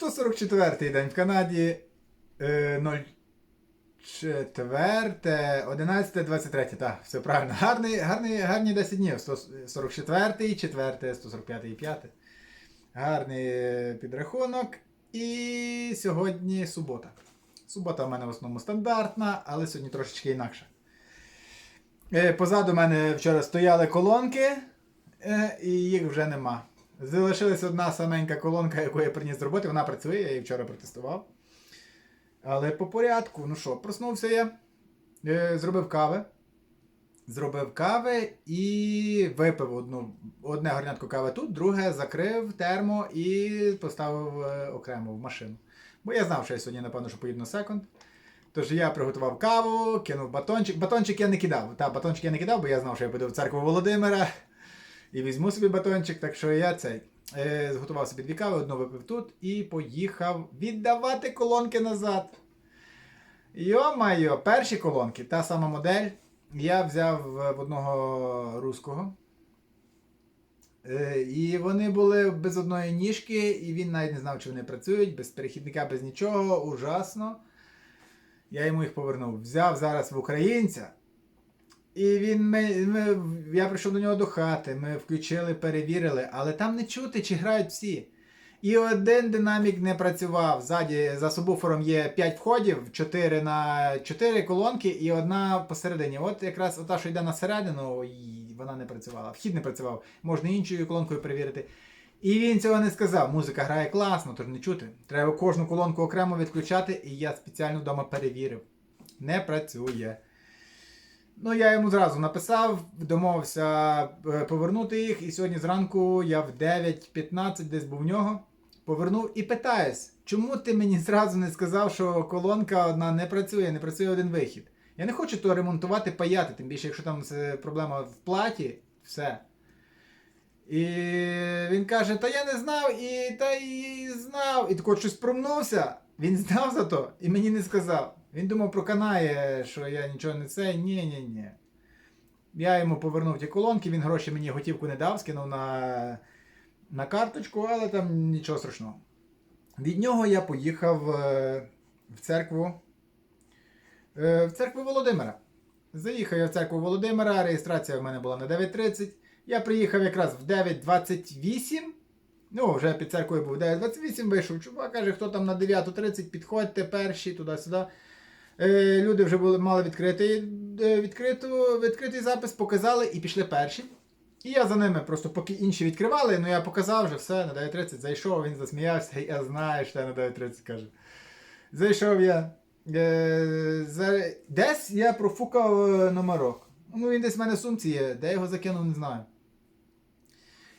144 день в Канаді. Е, 04, 11, 23. Так, все правильно. Гарний, гарний, гарні 10 днів. 144, 4, 145 5. Гарний підрахунок. І сьогодні субота. Субота в мене в основному стандартна, але сьогодні трошечки інакше. Е, Позаду мене вчора стояли колонки, е, і їх вже нема. Залишилась одна саменька колонка, яку я приніс з роботи, вона працює, я її вчора протестував. Але по порядку, ну що, проснувся я, е, зробив кави. Зробив кави і випив одну, одне горнятко кави тут, друге закрив термо і поставив е, окремо в машину. Бо я знав, що я сьогодні, напевно, що поїду на секунд. Тож я приготував каву, кинув батончик. Батончик я не кидав. Та, батончик я не кидав, бо я знав, що я піду в церкву Володимира і візьму собі батончик, так що я цей. Е, зготував собі дві кави, одну випив тут і поїхав віддавати колонки назад. Йо-майо, перші колонки, та сама модель. Я взяв в в одного руського. Е, І вони були без одної ніжки, і він навіть не знав, чи вони працюють, без перехідника, без нічого. Ужасно. Я йому їх повернув. Взяв зараз в українця. І він ми, ми, я прийшов до нього до хати, ми включили, перевірили, але там не чути, чи грають всі. І один динамік не працював. Ззаді за субвуфером є 5 входів, 4 на 4 колонки і одна посередині. От якраз ота, що йде на середину, вона не працювала. Вхід не працював. Можна іншою колонкою перевірити. І він цього не сказав. Музика грає класно, тож не чути. Треба кожну колонку окремо відключати, і я спеціально вдома перевірив. Не працює. Ну, я йому зразу написав, домовився е, повернути їх, і сьогодні зранку я в 9.15 десь був в нього. Повернув і питаюсь, чому ти мені зразу не сказав, що колонка одна не працює, не працює один вихід. Я не хочу то ремонтувати, паяти, тим більше, якщо там проблема в платі, все. І він каже: Та я не знав, і та і знав. І тако щось промнувся. Він знав за то і мені не сказав. Він думав, проканає, що я нічого не це. Ні, ні, ні. Я йому повернув ті колонки, він гроші мені готівку не дав, скинув на, на карточку, але там нічого страшного. Від нього я поїхав е, в церкву. е, В церкву Володимира. Заїхав я в церкву Володимира, реєстрація в мене була на 9.30. Я приїхав якраз в 9.28. Ну, вже під церквою був 9.28, вийшов чувак, каже, хто там на 9.30, підходьте перші, туди-сюди. Е, люди вже були, мали відкритий, е, відкриту, відкритий запис, показали і пішли перші. І я за ними просто поки інші відкривали, ну я показав вже все, на 9.30 зайшов, він засміявся, я знаю, що я на 9.30 каже. Зайшов я. Е, за... Десь я профукав е, номерок. Ну він десь в мене в сумці є, де його закинув, не знаю.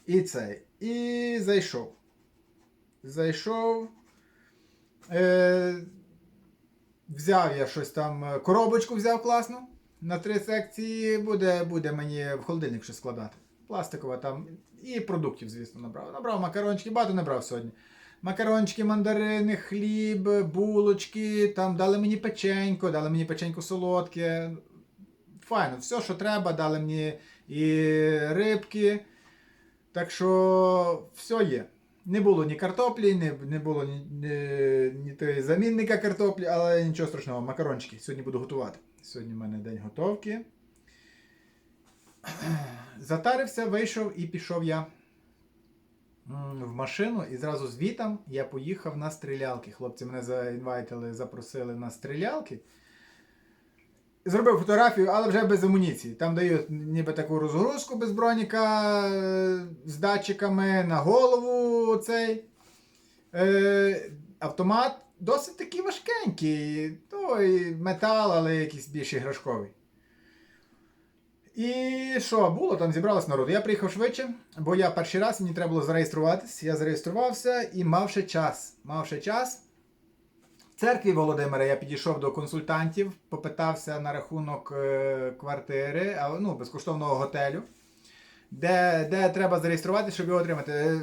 І цей. І зайшов. Зайшов. Е, взяв я щось там, е, коробочку взяв класну. На три секції буде, буде мені в холодильник щось складати. Пластикова там. І продуктів, звісно, набрав. Набрав макарончики, багато не брав сьогодні. Макарончики, мандарини, хліб, булочки, там дали мені печенько, дали мені печенько солодке. Файно, все, що треба, дали мені і рибки. Так що все є. Не було ні картоплі, не, не було ні, ні, ні замінника картоплі, але нічого страшного, макарончики сьогодні буду готувати. Сьогодні в мене день готовки. Затарився, вийшов і пішов я в машину і зразу звітом я поїхав на стрілялки. Хлопці мене заінвайтили, запросили на стрілялки. Зробив фотографію, але вже без амуніції. Там дають ніби таку розгрузку без броніка е, з датчиками на голову цей е, автомат. Досить такий важкенький. Той метал, але якийсь більш іграшковий. І що, було, там зібралось народу. Я приїхав швидше, бо я перший раз, мені треба було зареєструватись. Я зареєструвався і мав ще час. Мав ще час. Церкві Володимира я підійшов до консультантів, попитався на рахунок е, квартири, ну, безкоштовного готелю, де, де треба зареєструватися, щоб його отримати. Е,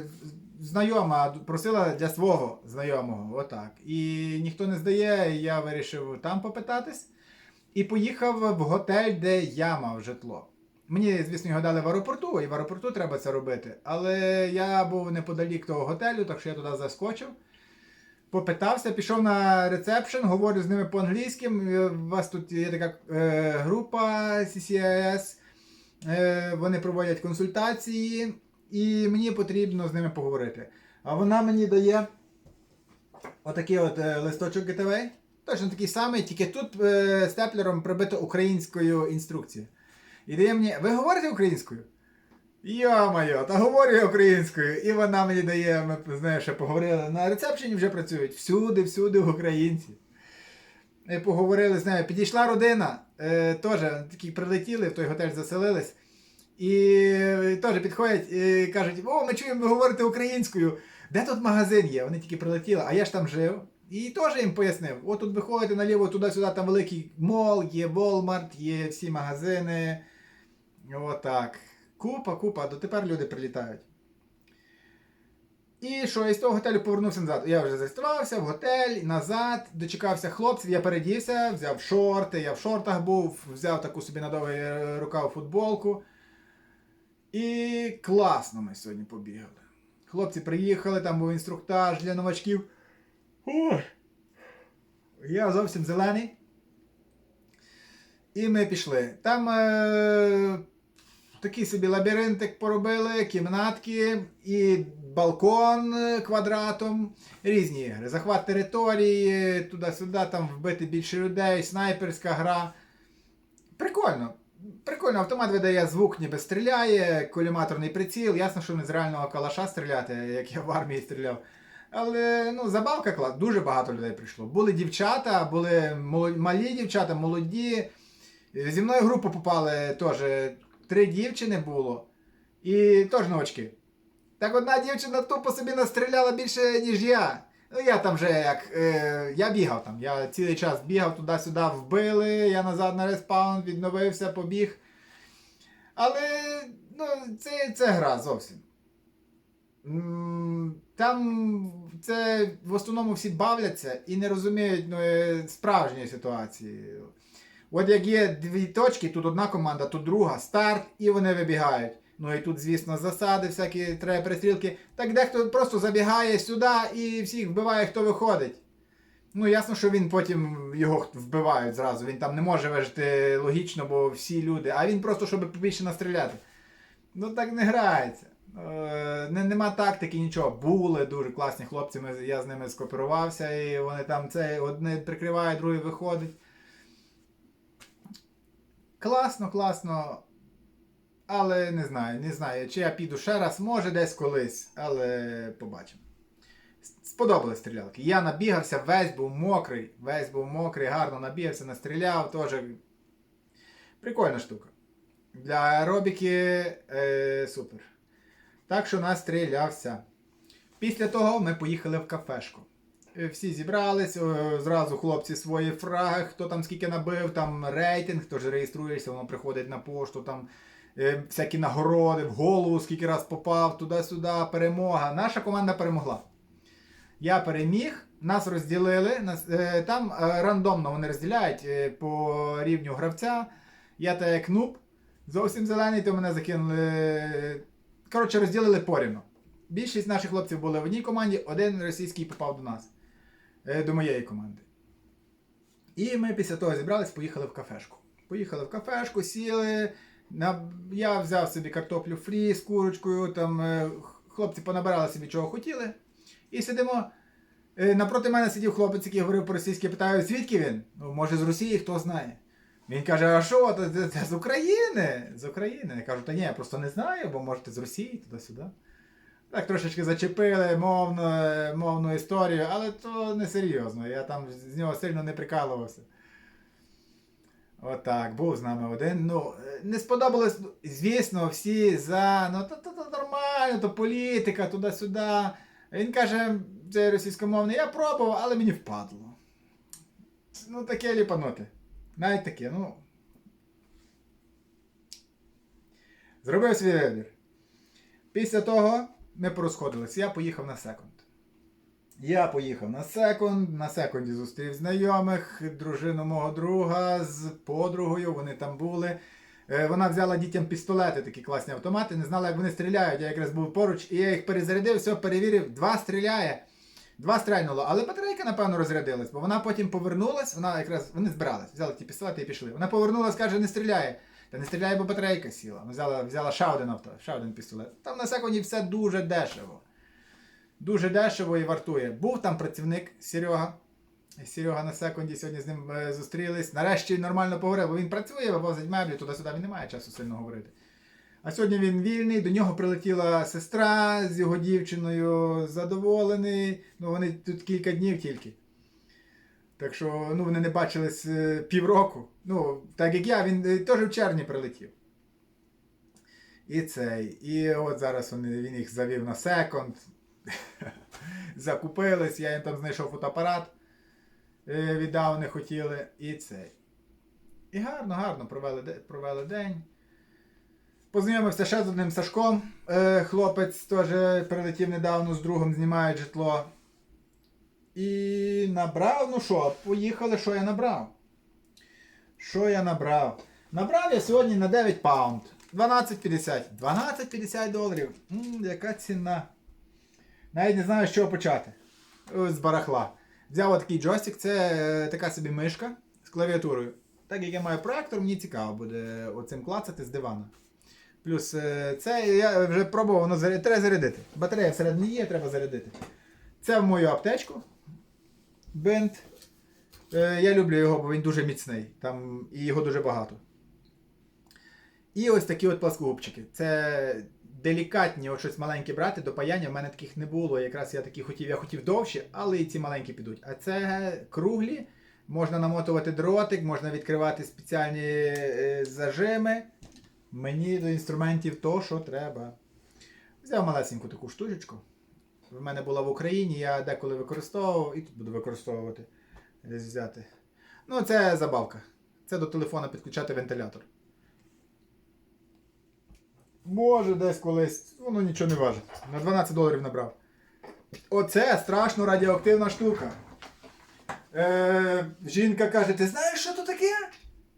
Знайома просила для свого знайомого, отак. І ніхто не здає, я вирішив там попитатись. І поїхав в готель, де я мав житло. Мені, звісно, його дали в аеропорту, і в аеропорту треба це робити. Але я був неподалік того готелю, так що я туди заскочив. Попитався, пішов на рецепшн, говорю з ними по-англійськи. У вас тут є така е, група CCIS, е, вони проводять консультації, і мені потрібно з ними поговорити. А вона мені дає отакий от е, листочок GTV. Точно такий самий, тільки тут е, степлером прибито українською інструкцією. І дає мені, ви говорите українською? Йо-моє, та говорю я українською. І вона мені дає, ми з ще поговорили. На рецепшені вже працюють. Всюди, всюди українці. І поговорили з нею. Підійшла родина, е, теж такі прилетіли, в той готель заселились. І теж підходять і кажуть: о, ми чуємо, ви говорите українською. Де тут магазин є? Вони тільки прилетіли, а я ж там жив. І теж їм пояснив: от тут виходите наліво, туди-сюди, там великий мол, є Walmart, є всі магазини. Отак. Купа, купа, дотепер люди прилітають. І що, із того готелю повернувся назад. Я вже зареєструвався в готель, назад, дочекався хлопців, я передівся, взяв шорти, я в шортах був, взяв таку собі на довгий рукав футболку. І класно ми сьогодні побігали. Хлопці приїхали, там був інструктаж для новачків. Ой. Я зовсім зелений. І ми пішли. Там е, такий собі лабіринтик поробили, кімнатки і балкон квадратом, різні ігри. Захват території, туди-сюди, там вбити більше людей, снайперська гра. Прикольно. Прикольно, автомат видає звук, ніби стріляє, коліматорний приціл. Ясно, що не з реального калаша стріляти, як я в армії стріляв. Але ну, забавка клас, дуже багато людей прийшло. Були дівчата, були малі дівчата, молоді. Зі мною групу попали теж три дівчини було. І теж новачки. Так одна дівчина тупо собі настріляла більше, ніж я. Ну я там вже як. Е, я бігав там. Я цілий час бігав туди-сюди, вбили, я назад на респаун, відновився, побіг. Але ну, це, це гра зовсім. Там це в основному всі бавляться і не розуміють ну, е, справжньої ситуації. От як є дві точки, тут одна команда, тут друга, старт, і вони вибігають. Ну і тут, звісно, засади, всякі треба перестрілки. Так дехто просто забігає сюди і всіх вбиває, хто виходить. Ну, ясно, що він потім його вбивають зразу. Він там не може вижити логічно, бо всі люди, а він просто, щоб побільше настріляти. Ну так не грається. Е, не, нема тактики, нічого. Були дуже класні хлопці, ми, я з ними скооперувався, і вони там це одне прикриває, другий виходить. Класно, класно. Але не знаю, не знаю, чи я піду ще раз, може десь колись, але побачимо. С- Сподобались стрілялки. Я набігався, весь був мокрий, весь був мокрий, гарно набігався, настріляв, теж прикольна штука. Для аеробіки е, супер. Так що настрілявся. Після того ми поїхали в кафешку. Е, Всі зібрались, е, зразу хлопці свої фраги, хто там скільки набив, там рейтинг, хто ж реєструєшся, воно приходить на пошту, там е, всякі нагороди, в голову скільки раз попав, туди-сюди, перемога. Наша команда перемогла. Я переміг, нас розділили. Там рандомно вони розділяють по рівню гравця. Я та як нуб, зовсім зелений, то мене закинули. Коротше, розділили порівну. Більшість наших хлопців були в одній команді, один російський попав до нас, до моєї команди. І ми після того зібрались, поїхали в кафешку. Поїхали в кафешку, сіли. На... Я взяв собі картоплю фрі з курочкою, там е, хлопці понабирали собі чого хотіли. І сидимо. Е, Напроти мене сидів хлопець, який говорив по-російськи, питаю, звідки він? Ну, може, з Росії, хто знає. Він каже, а що, це, це, це з України? З України. Я кажу, та ні, я просто не знаю, бо можете з Росії, туди-сюди. Так трошечки зачепили мовну, е, мовну історію, але то не серйозно. Я там з нього сильно не прикалувався. Отак, був з нами один. Ну, е, не сподобалось, звісно, всі за. Ну, то, то, то нормально, то політика, туди-сюди. Він каже, це російськомовний, я пробував, але мені впадло. Ну, таке ліпанути. Навіть таке, ну. Зробив свій вибір. Після того ми порозходились. Я поїхав на секунд. Я поїхав на секунд, на секунді зустрів знайомих, дружину мого друга з подругою, вони там були. Е, Вона взяла дітям пістолети, такі класні автомати, не знала, як вони стріляють. Я якраз був поруч, і я їх перезарядив, все перевірив, два стріляє. Два стрельнуло, але батарейка, напевно, розрядилась, бо вона потім повернулась, вона якраз вони збирались, взяли ті пістолети і пішли. Вона повернулась, каже, не стріляє. Та не стріляє, бо батарейка сіла. Вона взяла, взяла ще один авто, ще один пістолет. Там на секунді все дуже дешево. Дуже дешево і вартує. Був там працівник Серега. Серега на секунді сьогодні з ним е, зустрілись. Нарешті нормально поговорив, бо він працює, вивозить меблі, туди-сюди він не має часу сильно говорити. А сьогодні він вільний, до нього прилетіла сестра з його дівчиною, задоволений. Ну, вони тут кілька днів тільки. Так що ну, вони не бачились е, півроку. Ну, так як я, він е, теж в червні прилетів. І цей. І от зараз вони, він їх завів на секонд. Закупились, я їм там знайшов фотоапарат. е, Віддав, не хотіли. І цей. І гарно, гарно провели, провели день. Познайомився ще з одним Сашком. Хлопець теж прилетів недавно з другом, знімають житло. І набрав, ну що, поїхали, що я набрав? Що я набрав? Набрав я сьогодні на 9 паунд. 12,50. 12,50 доларів. М, яка ціна? Навіть не знаю, з чого почати. З барахла. Взяв отакий джойстик, це е, така собі мишка з клавіатурою. Так як я маю проектор, мені цікаво буде оцим клацати з дивана. Плюс е, це я вже пробував, воно заря- треба зарядити. Батарея всередині є, треба зарядити. Це в мою аптечку. Бинт. Е, я люблю його, бо він дуже міцний. Там, і його дуже багато. І ось такі от пласкогубчики. Це делікатні, от щось маленьке брати до паяння. В мене таких не було. Якраз я такі хотів, я хотів довші, але і ці маленькі підуть. А це круглі. Можна намотувати дротик, можна відкривати спеціальні е, зажими. Мені до інструментів то, що треба. Взяв малесеньку таку штучечку. В мене була в Україні, я деколи використовував і тут буду використовувати. Десь взяти. Ну, це забавка. Це до телефона підключати вентилятор. Може, десь колись. Воно нічого не важить. На 12 доларів набрав. Оце страшно радіоактивна штука. Е, жінка каже: ти знаєш, що то таке?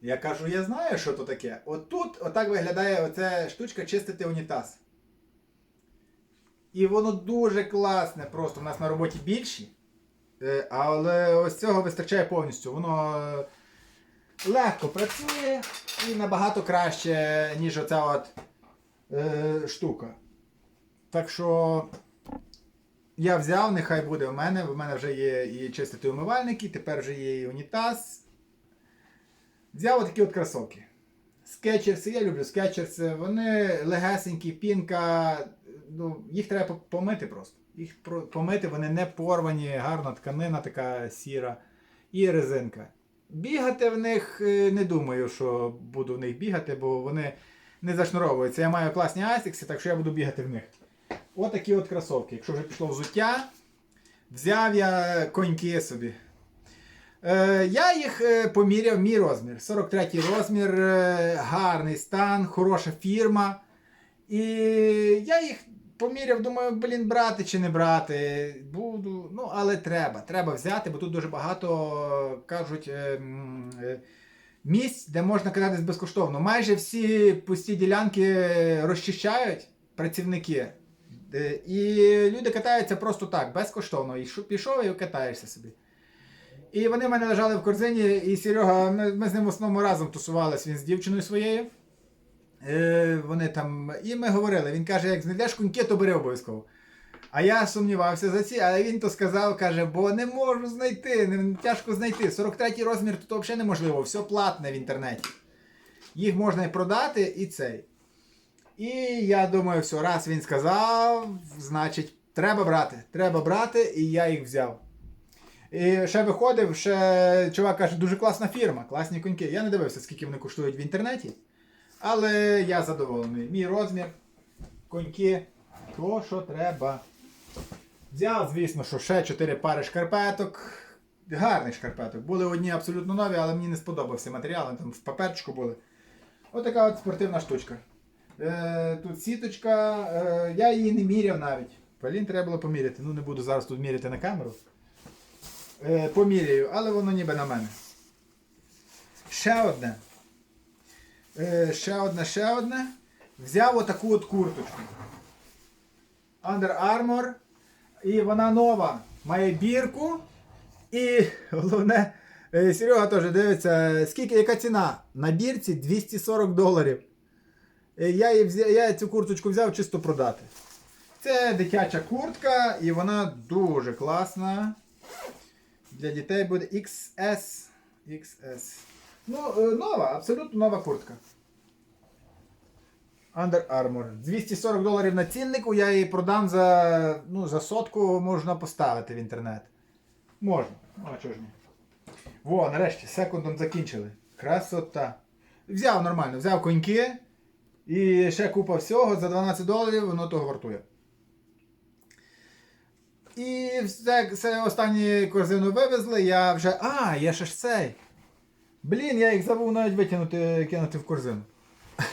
Я кажу, я знаю, що то таке. Отут, отак виглядає оця штучка чистити унітаз. І воно дуже класне. Просто у нас на роботі більші. Е, Але ось цього вистачає повністю. Воно е, легко працює і набагато краще, ніж оця от е, штука. Так що я взяв, нехай буде в мене. В мене вже є і чистити умивальники, тепер вже є і унітаз. Взяв отакі от кросовки. Скетчерси, я люблю скетчерси, вони легесенькі, пінка. Ну, їх треба помити просто. Їх помити, вони не порвані, гарна тканина така сіра і резинка. Бігати в них е, не думаю, що буду в них бігати, бо вони не зашнуровуються. Я маю класні асікси, так що я буду бігати в них. Отакі от кросовки. Якщо вже пішло взуття, взяв я коньки собі. Е, я їх е, поміряв, мій розмір. 43 розмір, е, гарний стан, хороша фірма. І я їх поміряв, думаю, блін, брати чи не брати. Буду. Ну, але треба. Треба взяти, бо тут дуже багато кажуть. е, е, Місць, де можна кататись безкоштовно. Майже всі пусті ділянки розчищають працівники. Е, І люди катаються просто так, безкоштовно. І пішов і катаєшся собі. І вони в мене лежали в корзині, і Серега, ми, ми з ним в основному разом тусувалися, він з дівчиною своєю. Е, вони там, і ми говорили, він каже, як знайдеш коньки, то бери обов'язково. А я сумнівався за ці, але він то сказав, каже, бо не можу знайти, не, тяжко знайти. 43 розмір тут взагалі неможливо, все платне в інтернеті. Їх можна і продати, і цей. І я думаю, все, раз він сказав, значить, треба брати. Треба брати, і я їх взяв. І ще виходив, ще чувак каже, дуже класна фірма, класні коньки. Я не дивився, скільки вони коштують в інтернеті. Але я задоволений. Мій розмір, коньки, то, що треба. Взяв, звісно, що ще 4 пари шкарпеток. Гарних шкарпеток. Були одні абсолютно нові, але мені не сподобався матеріал, там в паперчику були. Отака от спортивна штучка. Е, тут сіточка, е, я її не міряв навіть. Полін треба було поміряти. Ну не буду зараз тут міряти на камеру. Е, поміряю, але воно ніби на мене. Ще одне. Е, ще одне, ще одне. Взяв отаку от курточку. Under Armour. І вона нова. має бірку. І головне, е, Серега теж дивиться, скільки яка ціна? На бірці 240 доларів. Е, Я, її взя- я цю курточку взяв чисто продати. Це дитяча куртка, і вона дуже класна. Для дітей буде XS. XS. Ну, е, нова, абсолютно нова куртка. Under Armour. 240 доларів на ціннику, я її продам за, ну, за сотку можна поставити в інтернет. Можна. А чого ж ні. Во, нарешті, секундом закінчили. Красота. Взяв нормально, взяв коньки і ще купа всього за 12 доларів, воно того вартує. І все, все останні корзину вивезли, я вже. А, є ще ж цей. Блін, я їх забув навіть витягнути, кинути в корзину.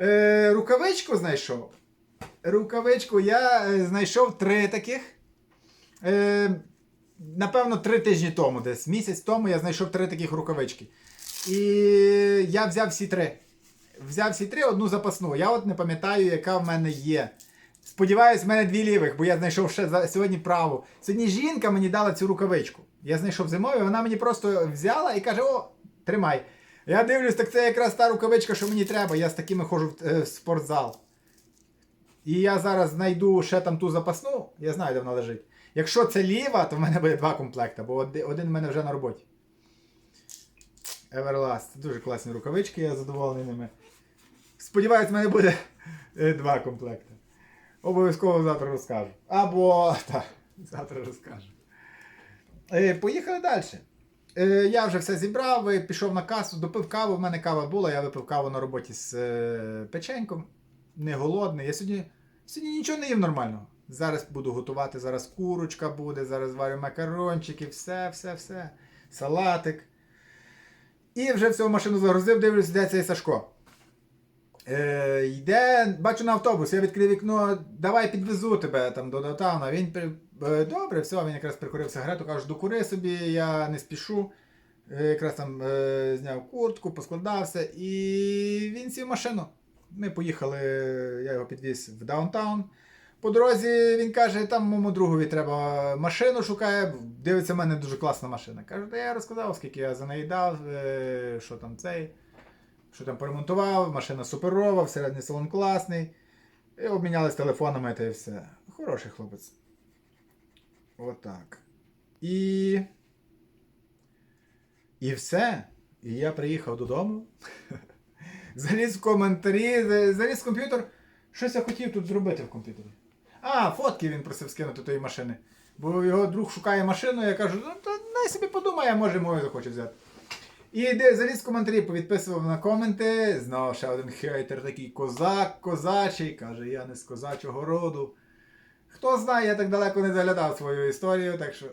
Е, рукавичку знайшов. Рукавичку я е, знайшов три таких. Е, напевно, три тижні тому, десь місяць тому я знайшов три таких рукавички. І я взяв всі три. Взяв всі три, одну запасну. Я от не пам'ятаю, яка в мене є. Сподіваюсь, в мене дві лівих, бо я знайшов ще сьогодні праву. Сьогодні жінка мені дала цю рукавичку. Я знайшов зимою, вона мені просто взяла і каже: О, тримай. Я дивлюсь, так це якраз та рукавичка, що мені треба. Я з такими ходжу в, е, в спортзал. І я зараз знайду ще там ту запасну, я знаю, де вона лежить. Якщо це ліва, то в мене буде два комплекти, бо один в мене вже на роботі. Everlast. Дуже класні рукавички, я задоволений ними. Сподіваюсь, в мене буде е, два комплекти. Обов'язково завтра розкажу. Або так, завтра розкажу. Е, поїхали далі. Е, я вже все зібрав, е, пішов на касу, допив каву. В мене кава була, я випив каву на роботі з е, печеньком. Не голодний. Я сьогодні, сьогодні нічого не їв нормального. Зараз буду готувати, зараз курочка буде, зараз варю макарончики, все, все, все. Салатик. І вже всю машину загрузив, дивлюсь, де цей Сашко. Е, йде, бачу на автобус, я відкрив вікно, давай підвезу тебе там до Дотауна. Він при- е, добре, все, він якраз прикурив сигарету, каже, докури собі, я не спішу. Е, якраз там е, зняв куртку, поскладався, і він сів в машину. Ми поїхали, я його підвіз в даунтаун. По дорозі він каже, там моєму другові треба машину шукає. Дивиться, в мене дуже класна машина. Каже, та я розказав, скільки я за неї дав, е, що там цей що там поремонтував, машина суперова, всередині салон класний. І обмінялись телефонами та і все. Хороший хлопець. Отак. І. І все. І я приїхав додому. Заліз в коментарі, заліз в комп'ютер. Щось я хотів тут зробити в комп'ютері. А, фотки він просив скинути тої машини. Бо його друг шукає машину, я кажу, ну то най собі подумає, може мою захоче взяти. І заліз коментарі, повідписував на коменти. Знову ще один хейтер, такий козак, козачий, каже, я не з козачого роду. Хто знає, я так далеко не заглядав свою історію, так що.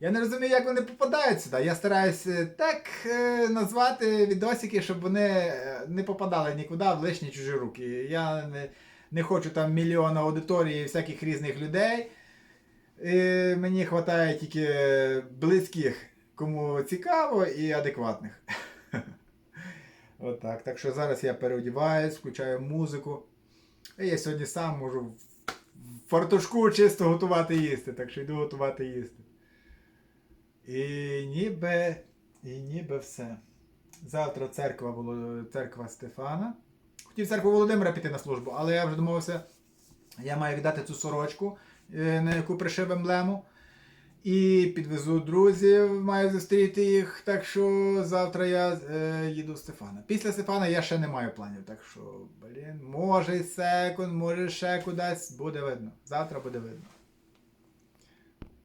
Я не розумію, як вони попадають сюди. Я стараюся так е, назвати відосики, щоб вони е, не попадали нікуди в лишні чужі руки. Я не, не хочу там мільйона аудиторії всяких різних людей. Е, мені вистачає тільки близьких, кому цікаво, і адекватних. Отак. Так що зараз я переодіваюсь, включаю музику. І я сьогодні сам можу в фартушку чисто готувати їсти, так що йду готувати їсти. І ніби, і ніби все. Завтра церква церква Стефана. Хотів церкву Володимира піти на службу, але я вже домовився, я маю віддати цю сорочку, е, на яку пришив емблему. І підвезу друзів, маю зустріти їх. Так що завтра я е, їду Стефана. Після Стефана я ще не маю планів. Так що, блін, може секунд, може ще кудись, буде видно. Завтра буде видно.